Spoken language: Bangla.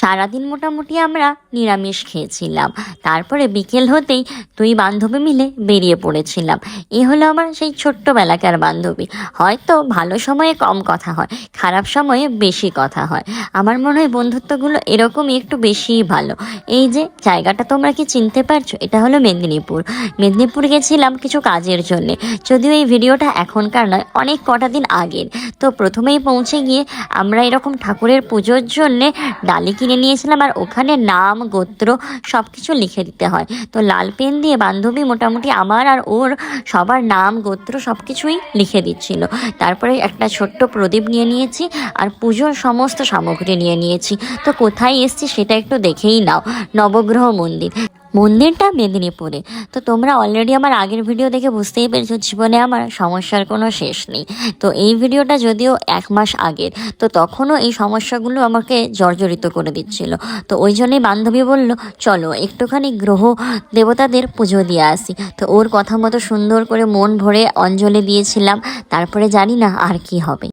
সারাদিন মোটামুটি আমরা নিরামিষ খেয়েছিলাম। তারপরে বিকেল হতেই দুই বান্ধবী মিলে বেরিয়ে পড়েছিলাম। এ হলো আমার সেই ছোট্টবেলাকার বান্ধবী। হয়তো ভালো সময়ে কম কথা হয়, খারাপ সময়ে বেশি কথা হয়। আমার মনে হয় বন্ধুত্বগুলো এরকমই একটু বেশিই ভালো। এই যে জায়গাটা তোমরা কি চিনতে পারছ? এটা হলো মেদিনীপুর। মেদিনীপুর গেছিলাম কিছু কাজের জন্যে। যদিও এই ভিডিওটা এখনকার নয়, অনেক কটা দিন আগের। তো প্রথমেই পৌঁছে গিয়ে আমরা এরকম ঠাকুরের পুজোর জন্যে ডালি কিনে নিয়েছিলাম আর ওখানে নাম, গোত্র সব কিছু লিখে দিতে হয়। তো লাল পেন দিয়ে বান্ধবী মোটামুটি আমার আর ওর সবার নাম, গোত্র সব কিছুই লিখে দিচ্ছিল। তারপরে একটা ছোট্ট প্রদীপ নিয়ে নিয়েছি আর পুজোর সমস্ত সামগ্রী নিয়ে নিয়েছি। তো কোথায় এসছি সেটা একটু দেখেই নাও। নবগ্রহ মন্দির। মন্দিরটা মেদিনীপুরে। তো তোমরা অলরেডি আমার আগের ভিডিও দেখে বুঝতেই পেরেছ জীবনে আমার সমস্যার কোনো শেষ নেই। তো এই ভিডিওটা যদিও এক মাস আগের, তো তখনও এই সমস্যাগুলো আমাকে জর্জরিত করে দিচ্ছিল। তো ওই জন্যই বান্ধবী বলল, চলো একটুখানি গ্রহ দেবতাদের পুজো দিয়ে আসি। তো ওর কথা মতো সুন্দর করে মন ভরে অঞ্জলি দিয়েছিলাম। তারপরে জানি না আর কি হবে।